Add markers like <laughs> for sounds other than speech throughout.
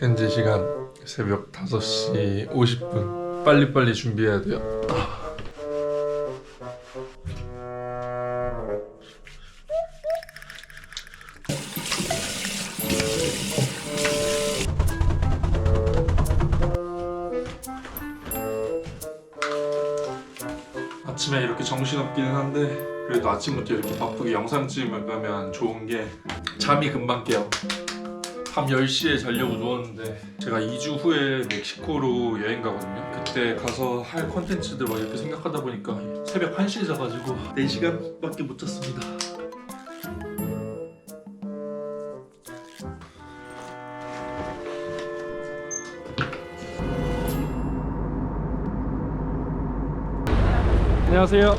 현재 시간 새벽 5시 50분. 빨리빨리 준비해야 돼요. 아침에 이렇게 정신없기는 한데 그래도 아침부터 이렇게 바쁘게 영상 찍으면 좋은 게 잠이 금방 깨요. 밤 10시에 자려고 누웠는데 제가 2주 후에 멕시코로 여행 가거든요. 그때 가서 할 컨텐츠들 막 이렇게 생각하다 보니까 새벽 1시에 자가지고 4시간밖에 못 잤습니다. 안녕하세요.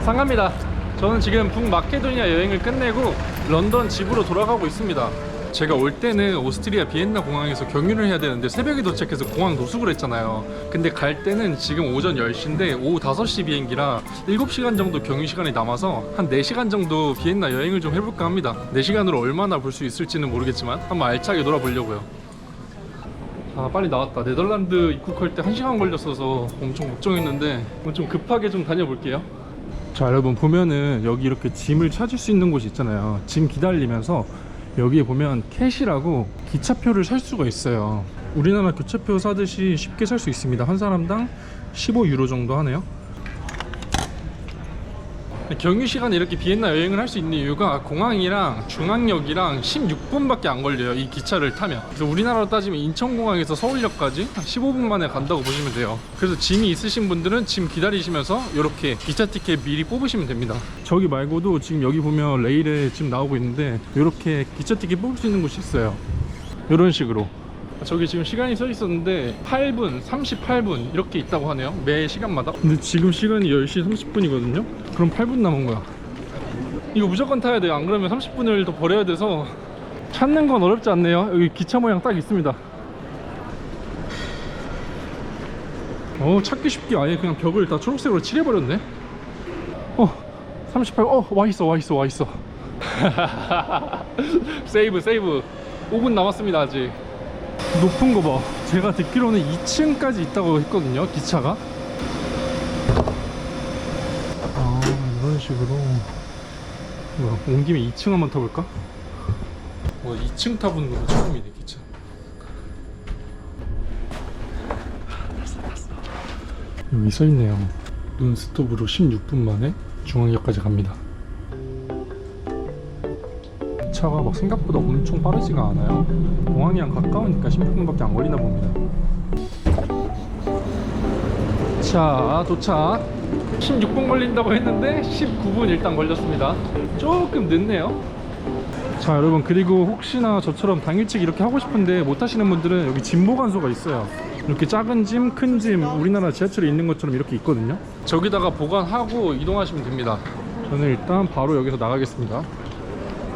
상가입니다. 저는 지금 북마케도니아 여행을 끝내고 런던 집으로 돌아가고 있습니다. 제가 올 때는 오스트리아 비엔나 공항에서 경유를 해야 되는데 새벽에 도착해서 공항 노숙을 했잖아요. 근데 갈 때는 지금 오전 10시인데 오후 5시 비행기라 7시간 정도 경유 시간이 남아서 한 4시간 정도 비엔나 여행을 좀 해볼까 합니다. 4시간으로 얼마나 볼 수 있을지는 모르겠지만 한번 알차게 놀아보려고요. 아 빨리 나왔다 네덜란드 입국할 때 1시간 걸렸어서 엄청 걱정했는데 좀 급하게 좀 다녀볼게요 자 여러분 보면은 여기 이렇게 짐을 찾을 수 있는 곳이 있잖아요 짐 기다리면서 여기에 보면 캐시라고 기차표를 살 수가 있어요. 우리나라 교차표 사듯이 쉽게 살 수 있습니다. 한 사람당 15유로 정도 하네요 경유 시간에 이렇게 비엔나 여행을 할 수 있는 이유가 공항이랑 중앙역이랑 16분밖에 안 걸려요 이 기차를 타면. 그래서 우리나라로 따지면 인천공항에서 서울역까지 한 15분 만에 간다고 보시면 돼요. 그래서 짐이 있으신 분들은 짐 기다리시면서 이렇게 기차 티켓 미리 뽑으시면 됩니다. 저기 말고도 지금 여기 보면 레일에 지금 나오고 있는데 이렇게 기차 티켓 뽑을 수 있는 곳이 있어요. 이런 식으로 저기 지금 시간이 써 있었는데 8분, 38분 이렇게 있다고 하네요. 매 시간마다. 근데 지금 시간이 10시 30분이거든요. 그럼 8분 남은 거야. 이거 무조건 타야 돼요. 안 그러면 30분을 더 버려야 돼서 찾는 건 어렵지 않네요. 여기 기차 모양 딱 있습니다. 어, 찾기 쉽게 아예 그냥 벽을 다 초록색으로 칠해버렸네. 어, 38. 어, 와 있어, 와 있어, 와 있어. <laughs> 세이브, 세이브. 5분 남았습니다, 아직. 높은 거 봐. 제가 듣기로는 2층까지 있다고 했거든요. 기차가. 아 이런 식으로. 뭐야, 온 김에 2층 한번 타볼까? 뭐 2층 타보는 거 처음이네 기차. 여기 써 있네요. 논스톱으로 16분 만에 중앙역까지 갑니다. 차가 막 생각보다 엄청 빠르지가 않아요. 공항이랑 가까우니까 16분밖에 안 걸리나 봅니다. 자, 도착. 16분 걸린다고 했는데 19분 일단 걸렸습니다. 조금 늦네요. 자, 여러분 그리고 혹시나 저처럼 당일치기 이렇게 하고 싶은데 못 하시는 분들은 여기 짐 보관소가 있어요. 이렇게 작은 짐, 큰 짐, 우리나라 지하철에 있는 것처럼 이렇게 있거든요. 저기다가 보관하고 이동하시면 됩니다. 저는 일단 바로 여기서 나가겠습니다.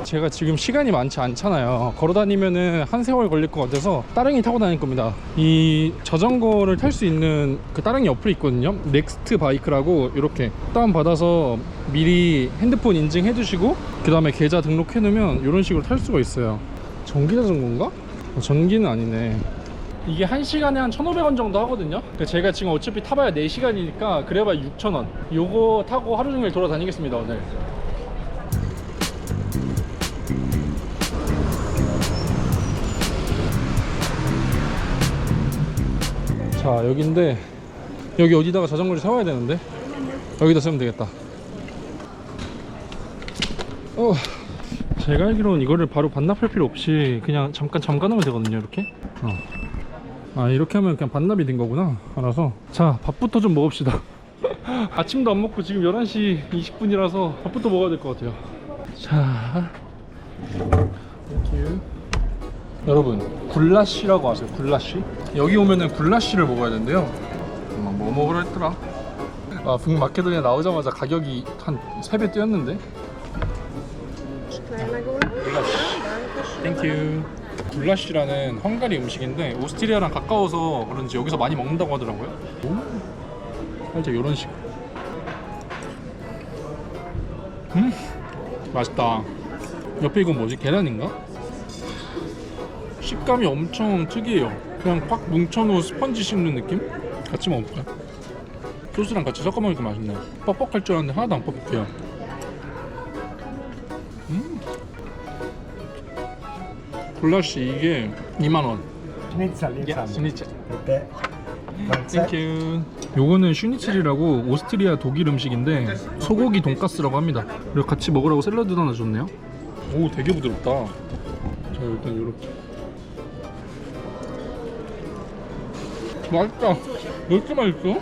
제가 지금 시간이 많지 않잖아요. 걸어 다니면은 한 세월 걸릴 것 같아서 따릉이 타고 다닐 겁니다. 이 자전거를 탈 수 있는 그 따릉이 어플이 있거든요. 넥스트 바이크라고 이렇게 다운 받아서 미리 핸드폰 인증해 두시고 그 다음에 계좌 등록해 놓으면 이런 식으로 탈 수가 있어요. 전기 자전거인가? 어, 전기는 아니네. 이게 1시간에 한 1,500원 정도 하거든요. 그러니까 제가 지금 어차피 타봐야 4시간이니까 그래봐야 6,000원. 요거 타고 하루 종일 돌아다니겠습니다, 오늘. 자 여기인데 여기 어디다가 자전거를 세워야 되는데? 여기다 세우면 되겠다. 어. 제가 알기로는 이거를 바로 반납할 필요 없이 그냥 잠깐 잠가 놓으면 되거든요 이렇게? 어. 아 이렇게 하면 그냥 반납이 된 거구나. 알아서. 자 밥부터 좀 먹읍시다. <laughs> 아침도 안 먹고 지금 11시 20분이라서 밥부터 먹어야 될 것 같아요. 자. 땡큐 여러분 굴라쉬라고 아세요? 굴라쉬? 여기 오면은 굴라쉬를 먹어야 된대요. 뭐, 뭐 먹으라 했더라? 아 북마케도니아 나오자마자 가격이 한 3배 뛰었는데. 땡큐. 굴라쉬라는 헝가리 음식인데 오스트리아랑 가까워서 그런지 여기서 많이 먹는다고 하더라고요. 오? 살짝 이런 식. 음, 맛있다. 옆에 이건 뭐지? 계란인가? 식감이 엄청 특이해요. 그냥 팍 뭉쳐놓은 스펀지 씹는 느낌? 같이 먹어볼까요? 소스랑 같이 섞어 먹으니까 맛있네요. 뻑뻑할 줄 알았는데 하나도 안 뻑뻑해요. 음. 굴라시 이게 2만 원. Schnitzel, 야, insomma. 스니첼. Grazie. 땡큐. 요거는 슈니첼이라고 오스트리아 독일 음식인데 소고기 돈가스라고 합니다. 그리고 같이 먹으라고 샐러드도 하나 줬네요. 오, 되게 부드럽다. 자, 일단 요렇게. 맛있다. 왜 이렇게 맛있어?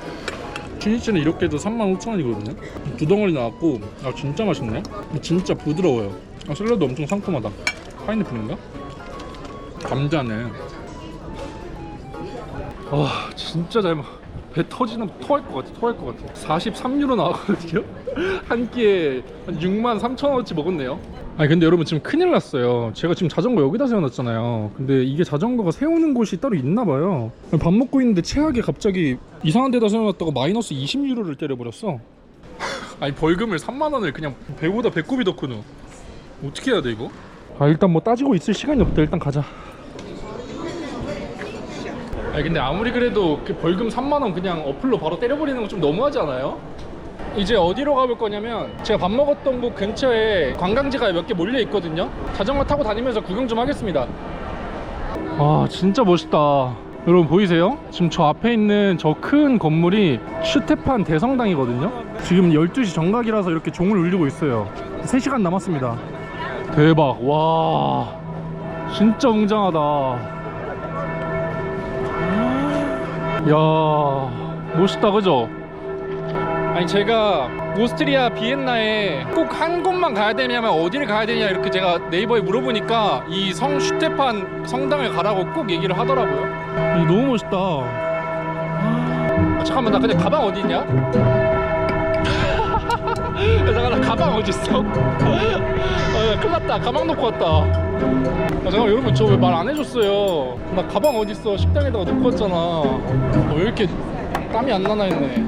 슈니첼은 이렇게 해도 35,000원이거든요. 두 덩어리 나왔고, 아 진짜 맛있네. 진짜 부드러워요. 아, 샐러드 엄청 상큼하다. 파인애플인가? 감자네. 와 진짜 잘 먹. 배 터지는 거 토할 것 같아 토할 것 같아 43유로 나왔거든요 한 끼에 한 6만 3천 원어치 먹었네요 아니 근데 여러분 지금 큰일 났어요. 제가 지금 자전거 여기다 세워놨잖아요. 근데 이게 자전거가 세우는 곳이 따로 있나 봐요. 밥 먹고 있는데 최악에 갑자기 이상한 데다 세워놨다가 마이너스 20유로를 때려버렸어. <laughs> 아니 벌금을 3만 원을 그냥 배보다 배꼽이 더 크노 어떻게 해야 돼 이거? 아 일단 뭐 따지고 있을 시간이 없다. 일단 가자. 아니 근데 아무리 그래도 그 벌금 3만 원 그냥 어플로 바로 때려버리는 건 좀 너무하지 않아요? 이제 어디로 가볼 거냐면 제가 밥 먹었던 곳 근처에 관광지가 몇 개 몰려 있거든요. 자전거 타고 다니면서 구경 좀 하겠습니다. 아 진짜 멋있다. 여러분 보이세요? 지금 저 앞에 있는 저 큰 건물이 슈테판 대성당이거든요. 지금 12시 정각이라서 이렇게 종을 울리고 있어요. 3시간 남았습니다. 대박. 와. 진짜 웅장하다. 야 멋있다 그죠? 아니 제가 오스트리아 비엔나에 꼭 한 곳만 가야 되냐면 어디를 가야 되냐 이렇게 제가 네이버에 물어보니까 이 성 슈테판 성당을 가라고 꼭 얘기를 하더라고요. 이 너무 멋있다. 아, 잠깐만 나 근데 가방 어디 있냐? <laughs> 야, 잠깐 나 가방 어디 있어? 아, <laughs> 야, 큰일 났다. 가방 놓고 왔다. 아, 잠깐 여러분 저 왜 말 안 해줬어요? 나 가방 어디 있어? 식당에다가 놓고 왔잖아. 어, 왜 이렇게 땀이 안 나나 했네.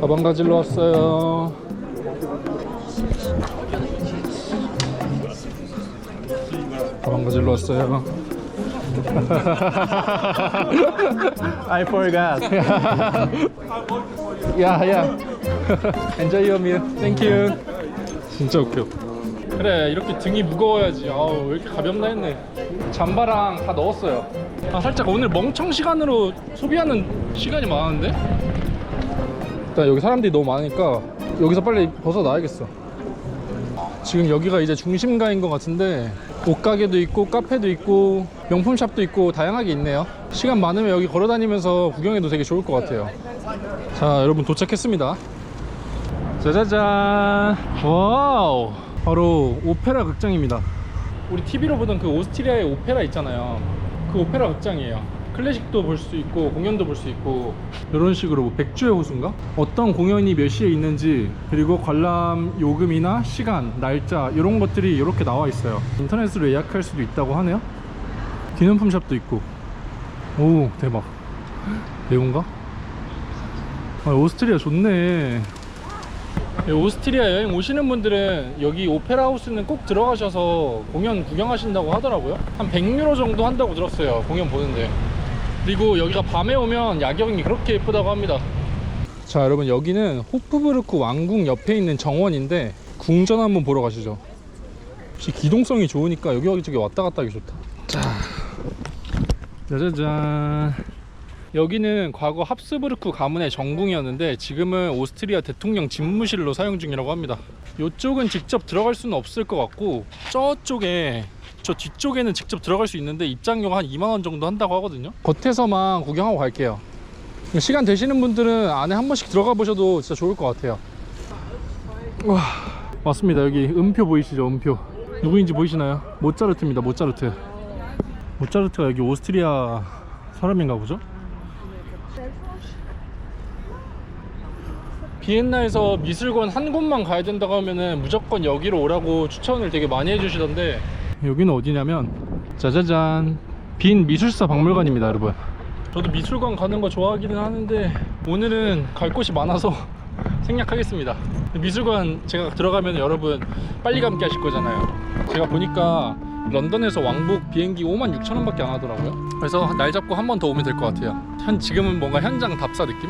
가방 가지러 왔어요. 가방 가지러 왔어요. <laughs> I forgot. yeah yeah enjoy your meal. Thank you. 진짜 웃겨. 그래 이렇게 등이 무거워야지. 아우 왜 이렇게 가볍나 했네. 잠바랑 다 넣었어요 아 살짝 오늘 멍청 시간으로 소비하는 시간이 많은데? 일단 여기 사람들이 너무 많으니까 여기서 빨리 벗어나야겠어. 지금 여기가 이제 중심가인 것 같은데 옷가게도 있고 카페도 있고 명품샵도 있고 다양하게 있네요. 시간 많으면 여기 걸어다니면서 구경해도 되게 좋을 것 같아요. 자 여러분 도착했습니다. 짜자잔! 와우! 바로 오페라 극장입니다. 우리 TV로 보던 그 오스트리아의 오페라 있잖아요 그 오페라 극장이에요. 클래식도 볼 수 있고 공연도 볼 수 있고. 이런 식으로 뭐 백주의 호수인가? 어떤 공연이 몇 시에 있는지 그리고 관람 요금이나 시간, 날짜 이런 것들이 이렇게 나와 있어요. 인터넷으로 예약할 수도 있다고 하네요. 기념품 샵도 있고. 오 대박. <gasps> 배운가? 아, 오스트리아 좋네. 예, 오스트리아 여행 오시는 분들은 여기 오페라 하우스는 꼭 들어가셔서 공연 구경하신다고 하더라고요. 한 100유로 정도 한다고 들었어요. 공연 보는데. 그리고 여기가 밤에 오면 야경이 그렇게 예쁘다고 합니다. 자, 여러분 여기는 호프부르크 왕궁 옆에 있는 정원인데 궁전 한번 보러 가시죠. 역시 기동성이 좋으니까 여기 저기 왔다 갔다 하기 좋다. 자, 짜자잔. 여기는 과거 합스부르크 가문의 정궁이었는데 지금은 오스트리아 대통령 집무실로 사용 중이라고 합니다. 이쪽은 직접 들어갈 수는 없을 것 같고 저쪽에 저 뒤쪽에는 직접 들어갈 수 있는데 입장료가 한 2만 원 정도 한다고 하거든요. 겉에서만 구경하고 갈게요. 시간 되시는 분들은 안에 한 번씩 들어가 보셔도 진짜 좋을 것 같아요. 와 맞습니다. 여기 음표 보이시죠? 음표 누구인지 보이시나요? 모차르트입니다. 모차르트. 모차르트가 여기 오스트리아 사람인가 보죠? 비엔나에서 미술관 한 곳만 가야 된다고 하면은 무조건 여기로 오라고 추천을 되게 많이 해주시던데 여기는 어디냐면 짜자잔 빈 미술사 박물관입니다 여러분 저도 미술관 가는 거 좋아하기는 하는데 오늘은 갈 곳이 많아서 <laughs> 생략하겠습니다 미술관 제가 들어가면 여러분 빨리 감기 하실 거잖아요 제가 보니까 런던에서 왕복 비행기 5만 6천 원밖에 안 하더라고요. 그래서 날 잡고 한 번 더 오면 될 것 같아요. 현 지금은 뭔가 현장 답사 느낌?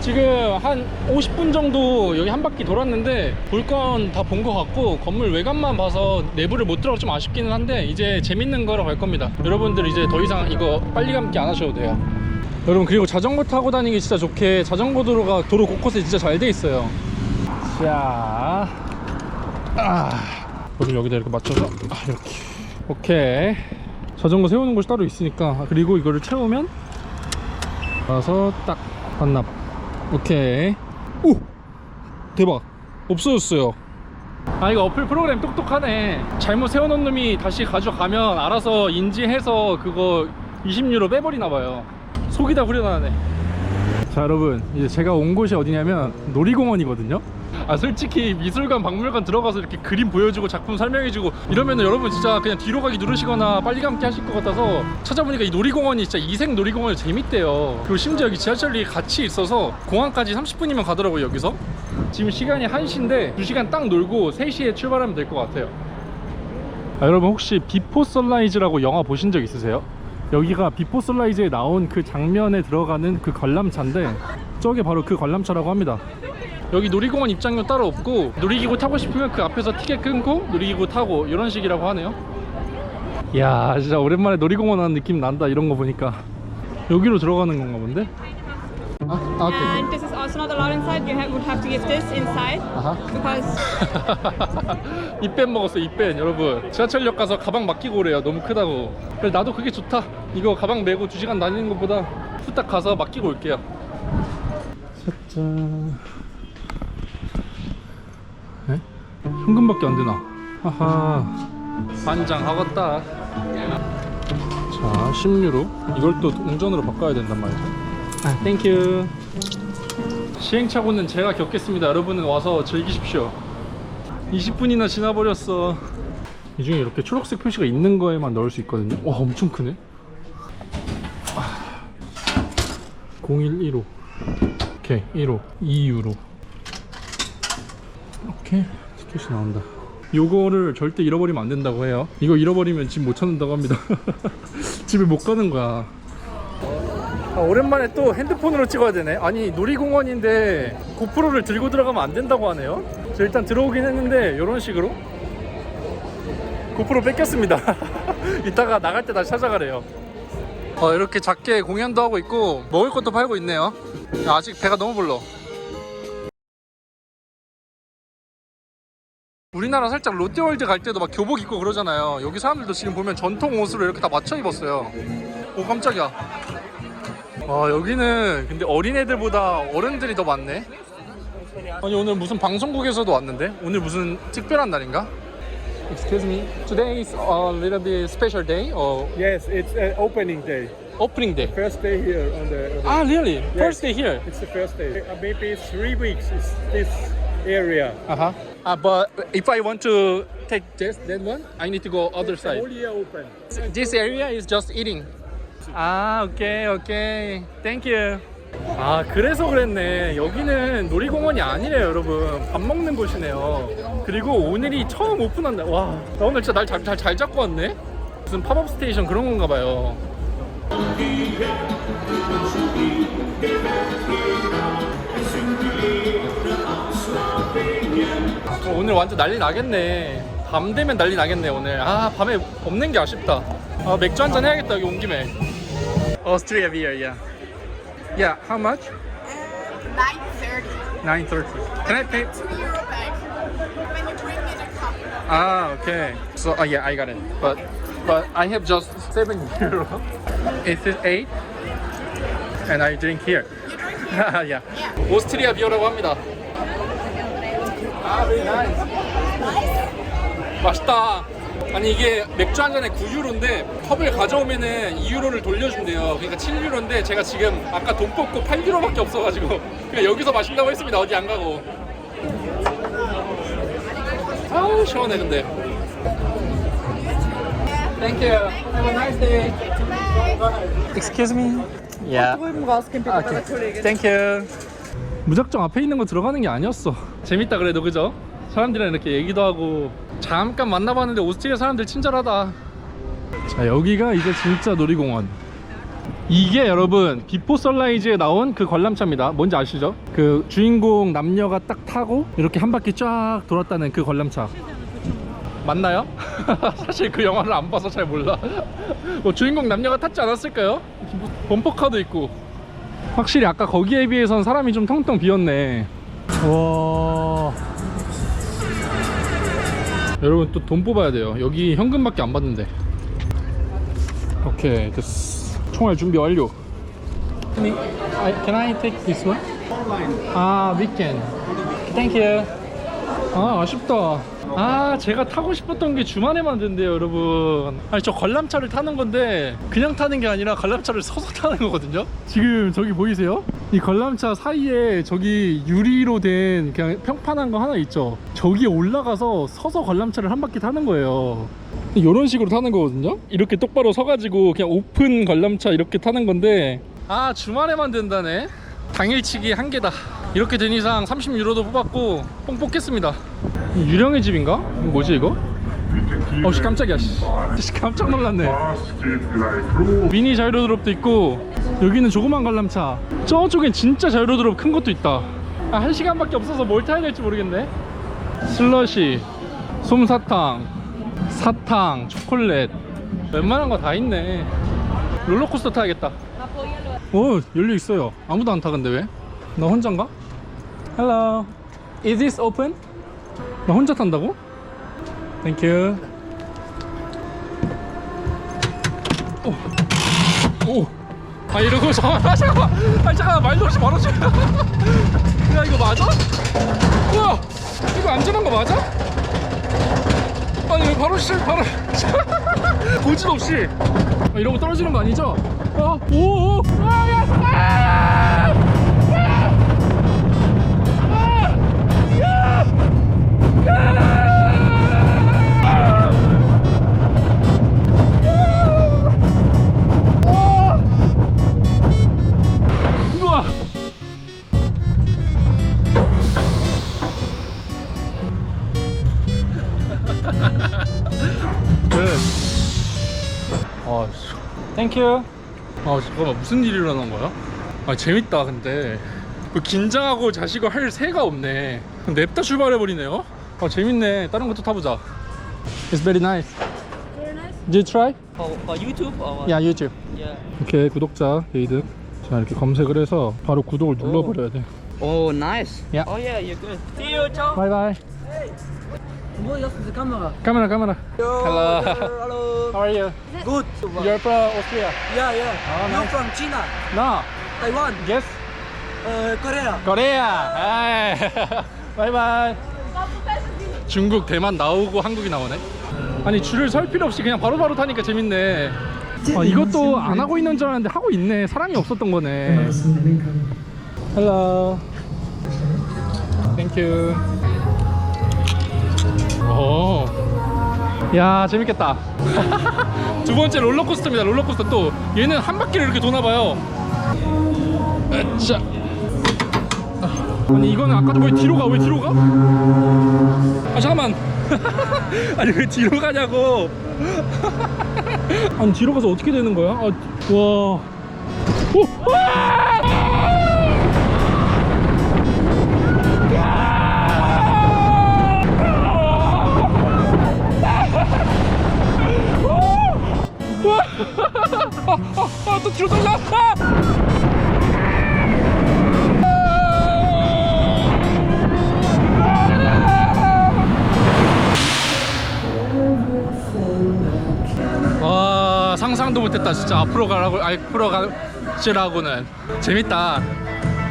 지금 한 50분 정도 여기 한 바퀴 돌았는데 볼 건 다 본 것 같고 건물 외관만 봐서 내부를 못 들어가 좀 아쉽기는 한데 이제 재밌는 거로 갈 겁니다. 여러분들 이제 더 이상 이거 빨리 감기 안 하셔도 돼요. 여러분 그리고 자전거 타고 다니기 진짜 좋게 자전거 도로가 도로 곳곳에 진짜 잘 돼 있어요. 자, 아, 여기 여기다 이렇게 맞춰서 아, 이렇게 오케이. 자전거 세우는 곳이 따로 있으니까 그리고 이거를 채우면 와서 딱 반납. 오케이. 오, 대박. 없어졌어요. 아 이거 어플 프로그램 똑똑하네. 잘못 세워놓은 놈이 다시 가져가면 알아서 인지해서 그거 20유로 빼버리나 봐요. 속이 다 후련하네. 자 여러분 이제 제가 온 곳이 어디냐면 놀이공원이거든요 아 솔직히 미술관 박물관 들어가서 이렇게 그림 보여주고 작품 설명해주고 이러면 여러분 진짜 그냥 뒤로 가기 누르시거나 빨리 감기 하실 것 같아서 찾아보니까 이 놀이공원이 진짜 이색 놀이공원이 재밌대요. 그리고 심지어 여기 지하철이 같이 있어서 공항까지 30분이면 가더라고요 여기서. 지금 시간이 1시인데 2시간 딱 놀고 3시에 출발하면 될 것 같아요. 아, 여러분 혹시 비포 선라이즈라고 영화 보신 적 있으세요? 여기가 비포 선라이즈에 나온 그 장면에 들어가는 그 관람차인데 저게 바로 그 관람차라고 합니다 여기 놀이공원 입장료 따로 없고 놀이기구 타고 싶으면 그 앞에서 티켓 끊고 놀이기구 타고 이런 식이라고 하네요. 이야 진짜 오랜만에 놀이공원 하는 느낌 난다 이런 거 보니까. 여기로 들어가는 건가 본데? 아, 아 And this is also not allowed inside. You have, would have to give this inside. 아하. Because <laughs> 입밴 먹었어 입밴 여러분. 지하철역 가서 가방 맡기고 오래요. 너무 크다고. 그래 나도 그게 좋다. 이거 가방 메고 2시간 다니는 것보다 후딱 가서 맡기고 올게요. 짜잔 에? 현금밖에 안 되나? 하하. 반장하겠다. 자 10유로. 이걸 또 동전으로 바꿔야 된단 말이죠. 아 땡큐 시행착오는 제가 겪겠습니다. 여러분은 와서 즐기십시오. 20분이나 지나버렸어. 이 중에 이렇게 초록색 표시가 있는 거에만 넣을 수 있거든요. 와 엄청 크네. 아, 0115 오케이 1호 2유로. 이렇게 티켓이 나온다 요거를 절대 잃어버리면 안 된다고 해요 이거 잃어버리면 집 못 찾는다고 합니다 <laughs> 집에 못 가는 거야 아, 오랜만에 또 핸드폰으로 찍어야 되네. 아니 놀이공원인데 고프로를 들고 들어가면 안 된다고 하네요. 저 일단 들어오긴 했는데 이런 식으로 고프로 뺏겼습니다. <laughs> 이따가 나갈 때 다시 찾아가래요. 어, 이렇게 작게 공연도 하고 있고 먹을 것도 팔고 있네요. 아직 배가 너무 불러. 우리나라 살짝 롯데월드 갈 때도 막 교복 입고 그러잖아요. 여기 사람들도 지금 보면 전통 옷으로 이렇게 다 맞춰 입었어요. 오 깜짝이야. 아 여기는 근데 어린애들보다 어른들이 더 많네 아니 오늘 무슨 방송국에서도 왔는데 오늘 무슨 특별한 날인가? Excuse me, today is a little bit special day or Yes, it's uh, opening day. opening day? First day here on the. Ah really? First day here? It's the first day. Uh, maybe three weeks is this area. Uh-huh. Uh, but if I want to take this that one, I need to go other side. Year open. This area is just eating. 아, 오케이, 오케이. Thank you. 아, 그래서 그랬네. 여기는 놀이공원이 아니래요, 여러분. 밥 먹는 곳이네요. 그리고 오늘이 처음 오픈한다. 와, 나 오늘 진짜 날 잘 잘 잘 잡고 왔네. 무슨 팝업 스테이션 그런 건가 봐요. 어, 오늘 완전 난리 나겠네. 밤 되면 난리 나겠네 오늘. 아 밤에 없는 게 아쉽다. 아 맥주 한 잔 해야겠다 여기 온 김에. Austria beer, yeah. Yeah, how much? 9.30. 9.30. Can I pay? 2 euro bag. When you bring me the cup. Ah, okay. So, uh, yeah, I got it. But, but I have just 7 euro. It is 8. And I drink here. You drink here. yeah. Yeah. 오스트리아 비어라고 합니다. 아. 맛있다. 아니 이게 맥주 한 잔에 9유로인데 컵을 가져오면은 2유로를 돌려준대요. 그러니까 7유로인데 제가 지금 아까 돈 뽑고 8유로밖에 없어가지고 그냥 여기서 마신다고 했습니다. 어디 안 가고. 아우 시원해 근데. Thank you. Have a nice day. Excuse me. Yeah. Okay. Thank you. 무작정 앞에 있는 거 들어가는 게 아니었어. 재밌다 그래도 그죠? 사람들이랑 이렇게 얘기도 하고 잠깐 만나봤는데 오스트리아 사람들 친절하다. 자 여기가 이제 진짜 놀이공원 이게 여러분 비포 선라이즈에 나온 그 관람차입니다 뭔지 아시죠? 그 주인공 남녀가 딱 타고 이렇게 한 바퀴 쫙 돌았다는 그 관람차 맞나요? <laughs> 사실 그 영화를 안 봐서 잘 몰라 뭐 주인공 남녀가 탔지 않았을까요? 범퍼카도 있고 확실히 아까 거기에 비해선 사람이 좀 텅텅 비었네. 와. 여러분 또 돈 뽑아야 돼요. 여기 현금밖에 안 받는데. 오케이 됐어. 총알 준비 완료. Can I, take this one? 아 weekend Thank you. 아 아쉽다 아 제가 타고 싶었던 게 주말에만 된대요 여러분. 아니 저 관람차를 타는 건데 그냥 타는 게 아니라 관람차를 서서 타는 거거든요. 지금 저기 보이세요? 이 관람차 사이에 저기 유리로 된 그냥 평판한 거 하나 있죠? 저기에 올라가서 서서 관람차를 한 바퀴 타는 거예요. 이런 식으로 타는 거거든요? 이렇게 똑바로 서가지고 그냥 오픈 관람차 이렇게 타는 건데. 아 주말에만 된다네? 당일치기 한 개다 이렇게 된 이상 30유로도 뽑았고 뽕 뽑겠습니다 이 유령의 집인가? 뭐지 이거? 어씨 깜짝이야 씨. <laughs> 씨, 깜짝 놀랐네 미니 자이로드롭도 있고 여기는 조그만 관람차 저쪽엔 진짜 자이로드롭 큰 것도 있다 아, 한 시간밖에 없어서 뭘 타야 될지 모르겠네 슬러시 솜사탕 사탕 초콜릿 웬만한 거 다 있네 롤러코스터 타야겠다 오 열려 있어요 아무도 안 타 근데 왜? 나 혼자인가? Hello Is this open? 나 혼자 탄다고? Thank you 오. 오. 아 이러고 잠깐만 아, 잠깐만 아 잠깐만 말도 없이 바로 지금 야 이거 맞아? 우와 이거 안전한 거 맞아? 아니 왜 바로 실 바로 <laughs> 고진 없이 아, 이러고 떨어지는 거 아니죠? 아, 오, 오, 아, 야, 아! 아! 아, 땡큐. 아, 잠깐만 무슨 일이 일어난 거야? 아, 재밌다. 근데 그 긴장하고 자시고 할 새가 없네. 냅다 출발해 버리네요. 아, 재밌네. 다른 것도 타보자. It's very nice. Very nice. Did you try? For, for YouTube or what? Yeah, YouTube. Yeah. 오케이, 구독자 게이드. 자, 이렇게 검색을 해서 바로 구독을 눌러버려야 돼. Oh, nice. Yeah. Oh yeah, you're good. See you, ciao. 바이 바이. What else is the camera? 카메라, 카메라. Hello. Hello. How are you? Good. You're from Austria. Yeah, yeah. Oh, you nice. from China, No. Taiwan, Yes. uh, Korea. 코리아. 바이바이. 중국, 대만 나오고 한국이 나오네. 아니 줄을 설 필요 없이 그냥 바로바로 타니까 재밌네. 아, 이것도 안 하고 있는 줄 알았는데 하고 있네. 사람이 없었던 거네. Hello. Thank you. 오. 야 재밌겠다. <laughs> 두 번째 롤러코스터입니다. 롤러코스터 또 얘는 한 바퀴를 이렇게 도나 봐요. 자. 아니 이거는 아까도 왜 뒤로 가? 왜 뒤로 가? 아 잠깐만 <laughs> 아니 왜 뒤로 가냐고 <laughs> 아니 뒤로 가서 어떻게 되는 거야? 아, 와 오! 와! 와! 아, 아, 아, 또 뒤로 떨려! 아! 와 상상도 못했다 진짜 앞으로 가라고 아니 앞으로 가시라고는 재밌다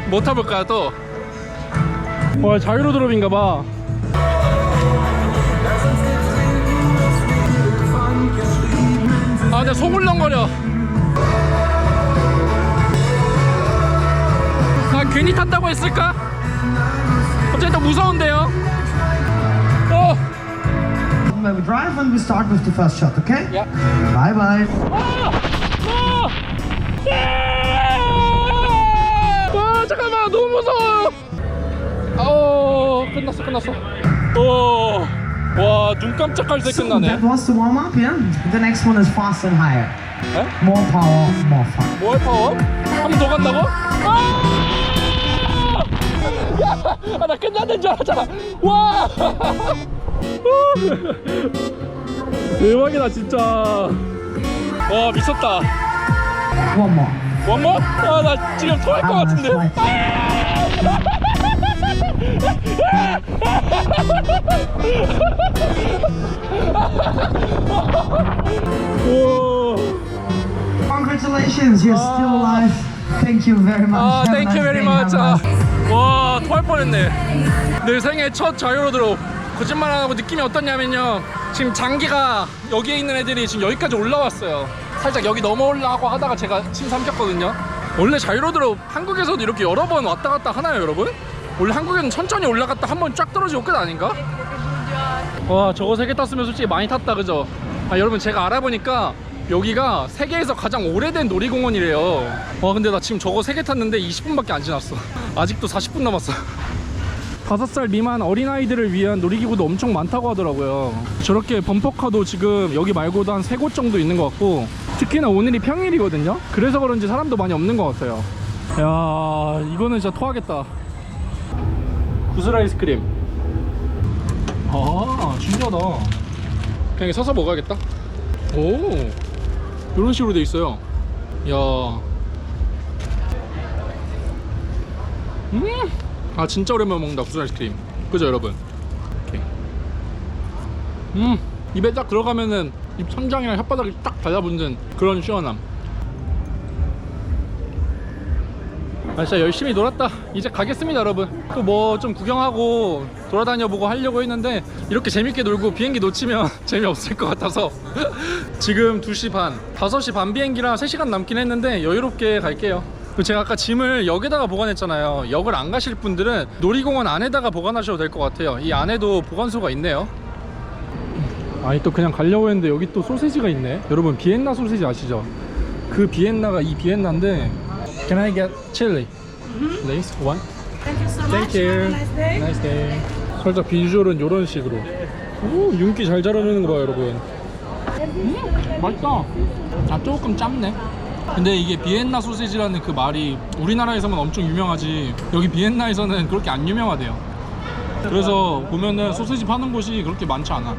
뭐 타볼까요 또? 와 자유로드롭인가 봐 아 근데 속 울렁거려 괜히 탔다고 했을까? 어쨌든 무서운데요 어 When we drive and we start with the first shot, okay? Yeah. Bye bye. 와 잠깐만 너무 무서워 어 끝났어 끝났어 오 와, 눈 깜짝할 때 끝나네. that was the warm up, yeah? The next one is fast and higher. Eh? More power, more fun. 뭘 파워? 한 번 더 간다고? 아! 야, 아, 나 끝났는 줄 알았잖아. 와! 대박이다 진짜. 와 미쳤다. More. 원모? 아, 나 지금 토할 것 Ah, 같은데. 오. Congratulations, you're still. Thank you very much. 아, Have a thank you nice very day. much. Have a 아, nice- 와, 토할 뻔했네. 내 생애 첫 자유로드롭. 거짓말 안 하고 느낌이 어떻냐면요. 지금 장기가 여기에 있는 애들이 지금 여기까지 올라왔어요. 살짝 여기 넘어오려고 하다가 제가 침 삼켰거든요. 원래 자유로드롭 한국에서도 이렇게 여러 번 왔다 갔다 하나요, 여러분? 원래 한국에는 천천히 올라갔다 한 번 쫙 떨어지고 끝 아닌가? 와, 저거 세 개 탔으면 솔직히 많이 탔다, 그죠? 아, 여러분 제가 알아보니까 여기가 세계에서 가장 오래된 놀이공원이래요. 와, 근데 나 지금 저거 세개 탔는데 20분밖에 안 지났어. 아직도 40분 남았어. 5살 미만 어린아이들을 위한 놀이기구도 엄청 많다고 하더라고요. 저렇게 범퍼카도 지금 여기 말고도 한세곳 정도 있는 것 같고 특히나 오늘이 평일이거든요. 그래서 그런지 사람도 많이 없는 것 같아요. 야, 이거는 진짜 토하겠다. 구슬 아이스크림. 아, 신기하다. 그냥 서서 먹어야겠다. 오, 이런 식으로 돼 있어요. 야, 음, 아 진짜 오랜만에 먹는다 구슬 아이스크림. 그죠 여러분? 음, 입에 딱 들어가면은 입 천장이랑 혓바닥이 딱 달라붙는 그런 시원함. 아 진짜 열심히 놀았다. 이제 가겠습니다 여러분. 또 뭐 좀 구경하고 돌아다녀 보고 하려고 했는데 이렇게 재밌게 놀고 비행기 놓치면 <laughs> 재미없을 것 같아서 <laughs> 지금 2시 반 5시 반 비행기라 3시간 남긴 했는데 여유롭게 갈게요. 제가 아까 짐을 역에다가 보관했잖아요. 역을 안 가실 분들은 놀이공원 안에다가 보관하셔도 될 것 같아요. 이 안에도 보관소가 있네요. 아니 또 그냥 가려고 했는데 여기 또 소세지가 있네. 여러분 비엔나 소세지 아시죠? 그 비엔나가 이 비엔나인데 Can I get chili? Please, one. Thank you so Thank you. Nice day. 살짝 비주얼은 이런 식으로. 오, 윤기 잘 자라는 거 봐, 여러분. 음, 맛있다. 아, 조금 짭네. 근데 이게 비엔나 소시지라는 그 말이 우리나라에서만 엄청 유명하지 여기 비엔나에서는 그렇게 안 유명하대요. 그래서 보면은 소시지 파는 곳이 그렇게 많지 않아.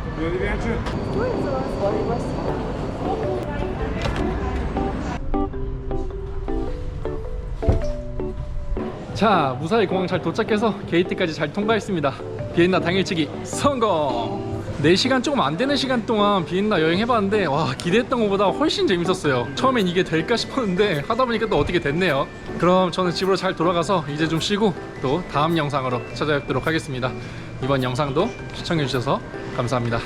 자 무사히 공항 잘 도착해서 게이트까지 잘 통과했습니다. 비엔나 당일치기 성공! 4시간 조금 안 되는 시간 동안 비엔나 여행 해봤는데 와 기대했던 것보다 훨씬 재밌었어요. 처음엔 이게 될까 싶었는데 하다 보니까 또 어떻게 됐네요. 그럼 저는 집으로 잘 돌아가서 이제 좀 쉬고 또 다음 영상으로 찾아뵙도록 하겠습니다. 이번 영상도 시청해주셔서 감사합니다